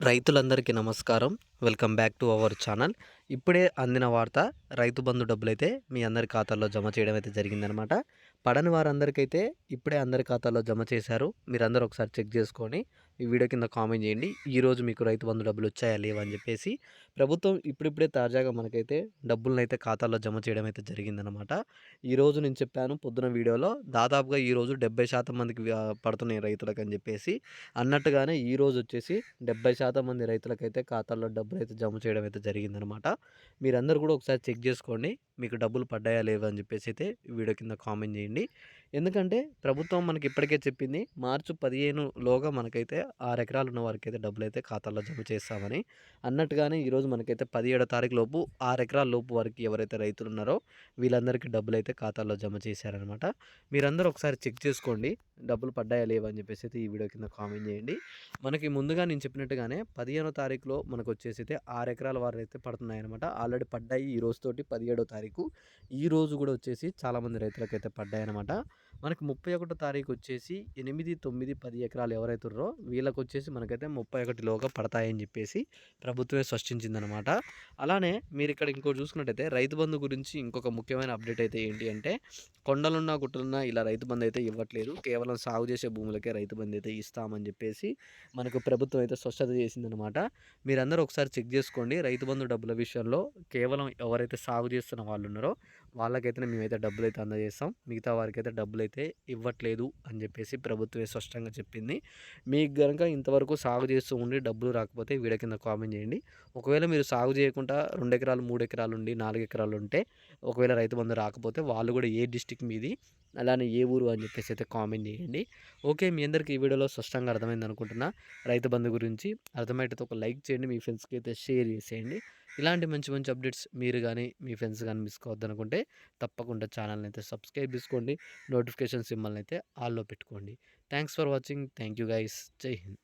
రైతులందరికీ నమస్కారం. Welcome back to our channel. ఇప్పుడే అందిన వార్త రైతు బంధు డబ్బులైతే మీ అందరి ఖాతాల్లో జమ చేయడం అయితే జరిగిందనమాట పడని వారందరికైతే ఇప్పుడే అందరి ఖాతాల్లో జమ చేశారు. మీరందరూ ఒకసారి చెక్ చేసుకొని ఈ వీడియో కింద కామెంట్ చేయండి. ఈరోజు మీకు రైతు బంధు డబ్బులు వచ్చాయా లేవా అని చెప్పేసి ప్రభుత్వం ఇప్పుడిప్పుడే తాజాగా మనకైతే డబ్బులను అయితే ఖాతాల్లో జమ చేయడం అయితే జరిగిందనమాట ఈరోజు నేను చెప్పాను పొద్దున వీడియోలో దాదాపుగా ఈరోజు డెబ్బై శాతం మందికి పడుతున్నాయి రైతులకు అని చెప్పేసి అన్నట్టుగానే ఈరోజు వచ్చేసి డెబ్బై శాతం మంది రైతులకైతే ఖాతాల్లో డబ్బులు అయితే జమ చేయడం అయితే జరిగిందనమాట. మీరందరూ కూడా ఒకసారి చెక్ చేసుకోండి. మీకు డబ్బులు పడ్డాయా లేవా అని చెప్పేసి అయితే వీడియో కింద కామెంట్ చేయండి. ఎందుకంటే ప్రభుత్వం మనకి ఇప్పటికే చెప్పింది మార్చి పదిహేను లోగా మనకైతే ఆరు ఎకరాలు ఉన్న వారికి అయితే డబ్బులు అయితే ఖాతాల్లో జమ చేస్తామని. అన్నట్టుగానే ఈరోజు మనకైతే పదిహేడో తారీఖు లోపు ఆరు ఎకరాల లోపు వారికి ఎవరైతే రైతులు ఉన్నారో వీళ్ళందరికీ డబ్బులు అయితే ఖాతాల్లో జమ చేశారనమాట మీరందరూ ఒకసారి చెక్ చేసుకోండి డబ్బులు పడ్డాయా లేవా అని చెప్పేసి అయితే ఈ వీడియో కింద కామెంట్ చేయండి. మనకి ముందుగా నేను చెప్పినట్టుగానే పదిహేనో తారీఖులో మనకు వచ్చేసి అయితే ఆరు ఎకరాల వారు అయితే పడుతున్నాయి అనమాట ఆల్రెడీ పడ్డాయి ఈ రోజుతోటి పదిహేడో తారీఖు ఈ రోజు కూడా వచ్చేసి చాలామంది రైతులకైతే పడ్డాయి అనమాట మనకి ముప్పై ఒకటో తారీఖు వచ్చేసి ఎనిమిది తొమ్మిది పది ఎకరాలు ఎవరైతున్నారో వీళ్ళకి వచ్చేసి మనకైతే ముప్పై ఒకటిలోగా పడతాయని చెప్పేసి ప్రభుత్వమే స్పష్టించిందనమాట. అలానే మీరు ఇక్కడ ఇంకో చూసుకున్నట్టయితే రైతు బంధు గురించి ఇంకొక ముఖ్యమైన అప్డేట్ అయితే ఏంటి అంటే కొండలున్నా గుట్టలున్నా ఇలా రైతు బంధు అయితే ఇవ్వట్లేదు. కేవలం సాగు చేసే భూములకే రైతు బంధు అయితే ఇస్తామని చెప్పేసి మనకు ప్రభుత్వం అయితే స్పష్టత చేసిందనమాట. మీరందరూ ఒకసారి చెక్ చేసుకోండి రైతు బంధు డబ్బుల విషయంలో కేవలం ఎవరైతే సాగు చేస్తున్న వాళ్ళు ఉన్నారో వాళ్ళకైతే మేమైతే డబ్బులు అయితే అందజేస్తాం. మిగతా వారికైతే అయితే డబ్బులు అయితే ఇవ్వట్లేదు అని చెప్పేసి ప్రభుత్వమే స్పష్టంగా చెప్పింది. మీకు కనుక ఇంతవరకు సాగు చేస్తూ ఉండి డబ్బులు రాకపోతే వీడియో కింద కామెంట్ చేయండి. ఒకవేళ మీరు సాగు చేయకుండా రెండు ఎకరాలు మూడు ఎకరాలు ఉండి నాలుగు ఎకరాలు ఉంటే ఒకవేళ రైతు బంధు రాకపోతే వాళ్ళు కూడా ఏ డిస్టిక్ మీది అలానే ఏ ఊరు అని చెప్పేసి అయితే కామెంట్ చేయండి. ఓకే మీ అందరికీ ఈ వీడియోలో స్పష్టంగా అర్థమైంది అనుకుంటున్నా. రైతు బంధు గురించి అర్థమైతే ఒక లైక్ చేయండి మీ ఫ్రెండ్స్కి అయితే షేర్ చేసేయండి. ఇలాంటి మంచి మంచి అప్డేట్స్ మీరు కానీ మీ ఫ్రెండ్స్ కానీ మిస్ కావద్దనుకుంటే తప్పకుండా ఛానల్ని అయితే సబ్స్క్రైబ్ చేసుకోండి. నోటిఫికేషన్ సింబల్ని అయితే ఆల్లో పెట్టుకోండి. Thanks for watching. Thank you guys. జై హింద్.